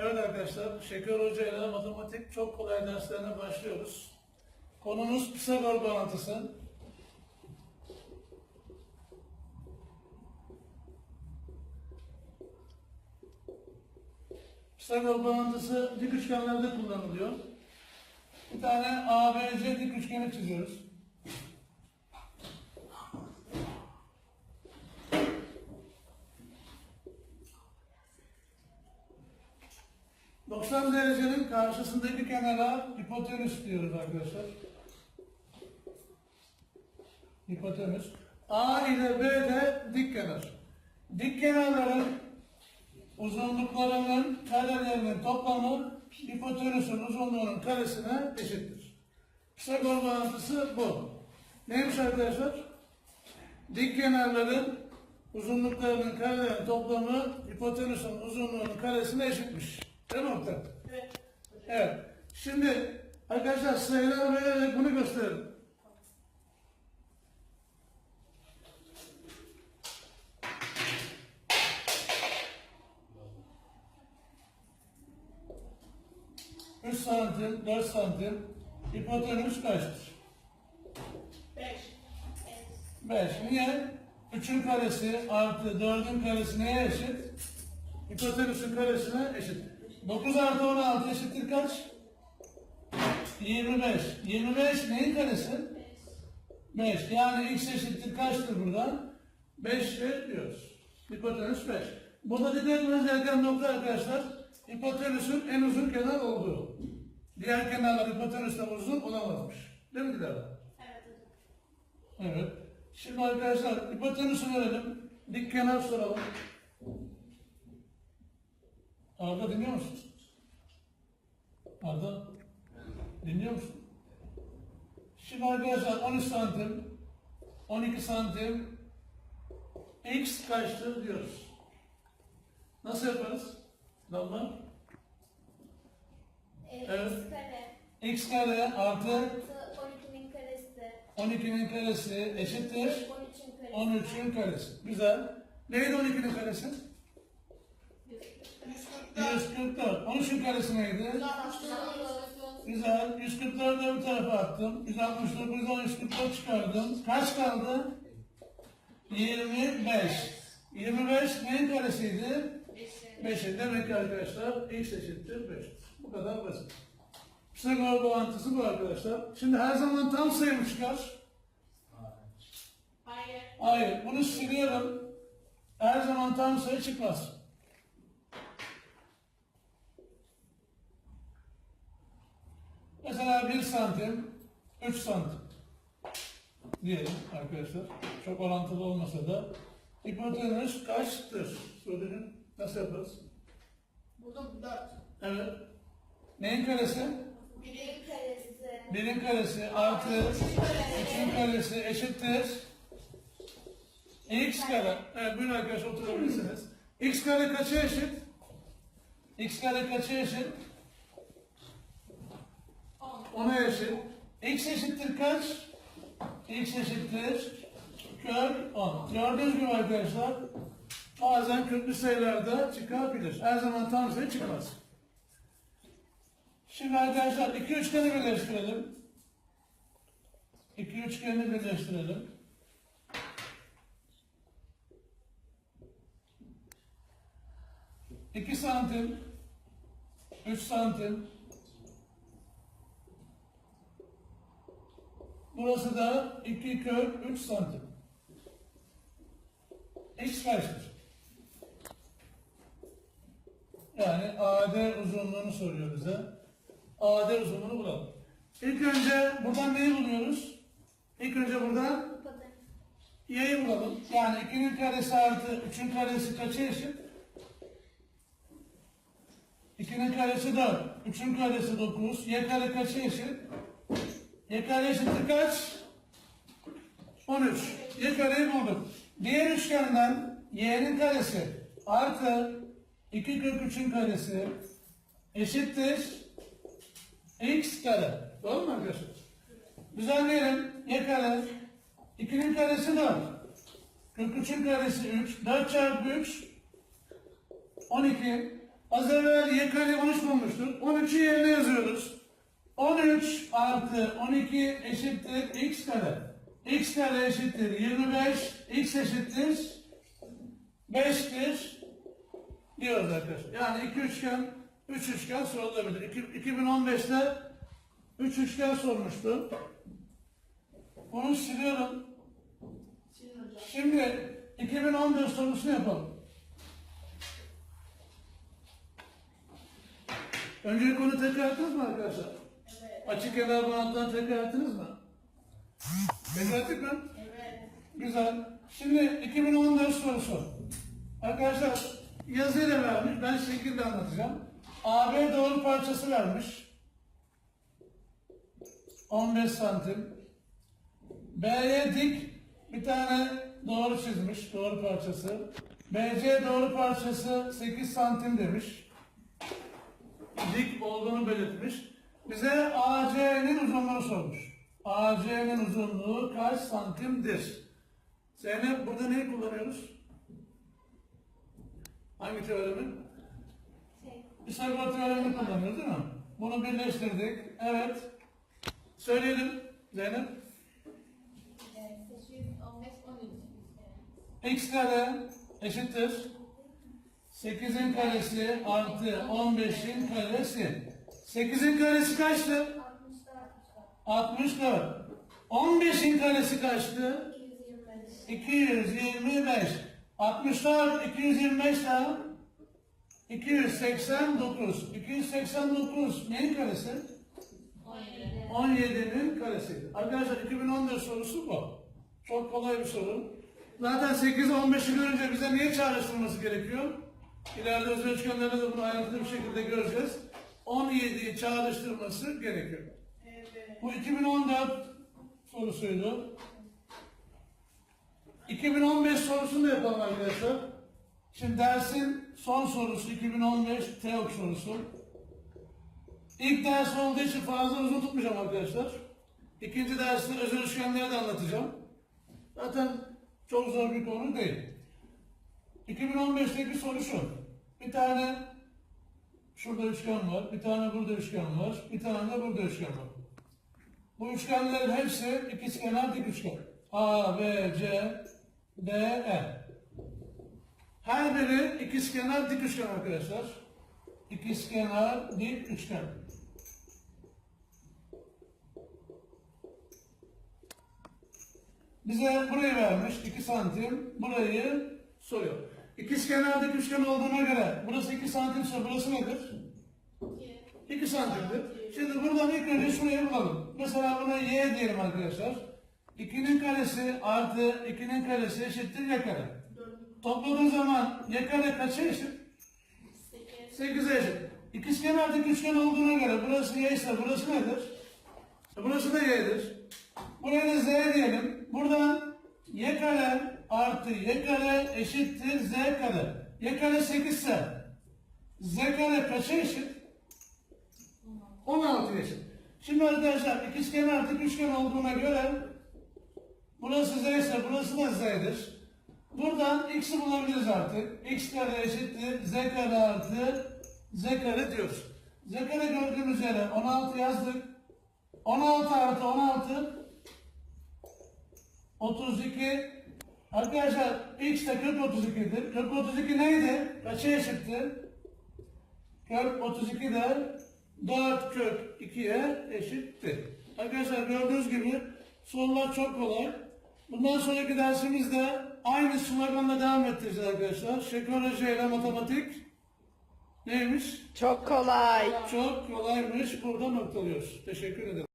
Evet arkadaşlar, Şeker Hoca ile matematik çok kolay derslerine başlıyoruz. Konumuz Pisagor bağıntısı. Pisagor bağıntısı dik üçgenlerde kullanılıyor. Bir tane ABC dik üçgeni çiziyoruz. ...90 derecenin karşısındaki kenara hipotenüs diyoruz arkadaşlar. Hipotenüs. A ile B de dik kenar. Dik kenarların uzunluklarının karelerinin toplamı hipotenüsün uzunluğunun karesine eşittir. Pisagor bağıntısı bu. Neymiş arkadaşlar? Dik kenarların uzunluklarının karelerinin toplamı hipotenüsün uzunluğunun karesine eşitmiş. Mi Oktay? Evet. Şimdi arkadaşlar sayılar vererek bunu gösterelim. Üç santim, dört santim, hipotenüs kaçtır? 5. 5. Niye? 3'ün karesi artı 4'ün karesi neye eşit? Hipotenüsün karesine eşit. 9 artı 16 eşittir kaç? 25. 25 neyin karesi? 5. Yani x eşittir kaçtır buradan? 5 diyoruz. Hipotenüs 5. Burada dikkat etmeniz gereken nokta arkadaşlar, hipotenüsün en uzun kenar olduğu. Diğer kenarlar hipotenüsten uzun olamazmış. Değil mi Dilara? Evet hocam. Evet. Şimdi arkadaşlar hipotenüsü verelim. Dik kenar soralım. Arda dinliyor musun? Arda dinliyor musun? Şimdi arkadaşlar 13 santim, 12 santim, x kaçtır diyoruz. Nasıl yaparız? Damla? Evet. X kare x kare artı artı 12'nin karesi 12'nin karesi eşittir 13'ün karesi 13'ün karesi. Güzel. Neydi 12'nin karesi? 144. 13'ün karesi neydi? Güzel. 144'ü bir tarafa attım. 169'dan 144 çıkardım. Kaç kaldı? 25. 25 neyin karesiydi? 5'in. Demek ki arkadaşlar x eşittir 5'tir. Bu kadar basit. Pisagor bağıntısı bu arkadaşlar. Şimdi her zaman tam sayı mı çıkar? Hayır. Hayır. Bunu siliyorum. Her zaman tam sayı çıkmaz. Mesela 1 santim, 3 santim diyelim arkadaşlar. Çok orantılı olmasa da hipotenüs kaçtır? Söyleyin. Nasıl yaparız? Buldum 4. Evet. Neyin karesi? 1'in karesi 1'in karesi artı 3'ün karesi eşittir. X kare. Evet buyurun arkadaşlar oturabilirsiniz. X kare kaça eşit? X kare kaça eşit? 10'a eşit. X eşittir kaç? X eşittir kök 10. Gördüğünüz gibi arkadaşlar bazen köklü sayılarda çıkabilir. Her zaman tam sayı çıkmaz. Şimdi arkadaşlar iki üçgeni birleştirelim. İki üçgeni birleştirelim. İki santim, üç santim. Burası da iki kök üç santim. X kaçtır? Yani AD uzunluğunu soruyor bize. AD uzunluğunu bulalım. İlk önce buradan neyi buluyoruz? İlk önce buradan y'yi bulalım. Yani 2'nin karesi artı 3'ün karesi kaça eşit? 2'nin karesi 4, 3'ün karesi 9, y kare kaça eşit? Y kare eşittir kaç? 13. Y kareyi bulduk. Diğer üçgenden y'nin karesi artı 2 kök 3'ün karesi eşittir x kare. Doğru mu arkadaşlar? Düzenleyelim. Y kare. 2'nin karesi 4. Kök 3'ün karesi 3. 4 çarpı 3 12. Az evvel y kare 13 bulmuştuk. 13'ü yerine yazıyoruz. 13 artı 12 eşittir x kare. x kare eşittir 25. x eşittir 5'tir diyoruz arkadaşlar. Yani iki üçgen, üç üçgen sorulabilir. İki- 2015'te üç üçgen sormuştu. Onu siliyorum. Şimdi 2014 sorusunu yapalım. Önce konu tekrar ettiniz mi arkadaşlar? Açık kenar bağıntıdan tekrar ettiniz mi? Tekrar ettik mi? Evet. Güzel. Şimdi 2014 sorusu. Arkadaşlar yazıyla vermiş. Ben şekilde anlatacağım. AB doğru parçası vermiş. 15 santim. B'ye dik bir tane doğru çizmiş. Doğru parçası. BC doğru parçası 8 santim demiş. Dik olduğunu belirtmiş. Bize AC'nin uzunluğunu sormuş. AC'nin uzunluğu kaç santimdir? Zeynep burada neyi kullanıyoruz? Hangi teoremi? Şey, Pisagor teoremini kullanıyoruz değil mi? Bunu birleştirdik. Evet. Söyleyelim Zeynep. 815, 13. X kare eşittir. 8'in karesi artı 15'in karesi. 8'in karesi kaçtı? 60'da 60'da. 64. 15'in karesi kaçtı? 225. 225. 64, 225 daha. 289. 289 neyin karesi? 17. 17'nin karesi. Arkadaşlar 2014 sorusu bu. Çok kolay bir soru. Zaten 8 15'i görünce bize niye çağrıştırılması gerekiyor? İleride üçgenlerde de bunu ayrıntılı bir şekilde göreceğiz. 17'yi çağrıştırması gerekiyor. Evet. Bu 2014 sorusuydu. 2015 sorusunu da yapalım arkadaşlar. Şimdi dersin son sorusu 2015 TEOK sorusu. İlk ders olduğu için fazla uzun tutmayacağım arkadaşlar. İkinci derste özel üçgenleri de anlatacağım. Zaten çok zor bir konu değil. 2015'teki soru şu. Bir tane şurada üçgen var, bir tane burada üçgen var, bir tane de burada üçgen var. Bu üçgenlerin hepsi ikizkenar dik üçgen. A, B, C, D, E. Her biri ikizkenar dik üçgen arkadaşlar. İkizkenar dik üçgen. Bize burayı vermiş 2 santim. Burayı soruyor. İkizkenar dik üçgen olduğuna göre burası 2 santimse burası nedir? 2 santimdir. Şimdi buradan ilk önce şurayı bulalım. Mesela buna y diyelim arkadaşlar. 2'nin karesi artı 2'nin karesi eşittir y kare. Topladığın zaman y kare kaça eşit? 8. 8'e eşit. İkizkenar dik üçgen olduğuna göre burası y ise burası nedir? Burası da y'dir. Buraya da z diyelim. Buradan y kare artı y kare eşittir z kare. y kare 8 ise z kare kaça eşit? 16 eşit. Şimdi arkadaşlar ikizkenar dik üçgen olduğuna göre burası z ise burası da z'dir. Buradan x'i bulabiliriz artık. x kare eşittir z kare artı z kare diyoruz. z kare gördüğümüz yere 16 yazdık. 16 artı 16 32 Arkadaşlar x de kök 32'dir. Kök 32 neydi? Kaça eşitti? Kök 32 de 4 kök 2'ye eşittir. Arkadaşlar gördüğünüz gibi sorular çok kolay. Bundan sonraki dersimizde aynı sloganla devam ettireceğiz arkadaşlar. Şekoloji ile matematik neymiş? Çok kolay. Çok kolaymış. Burada noktalıyoruz. Teşekkür ederim.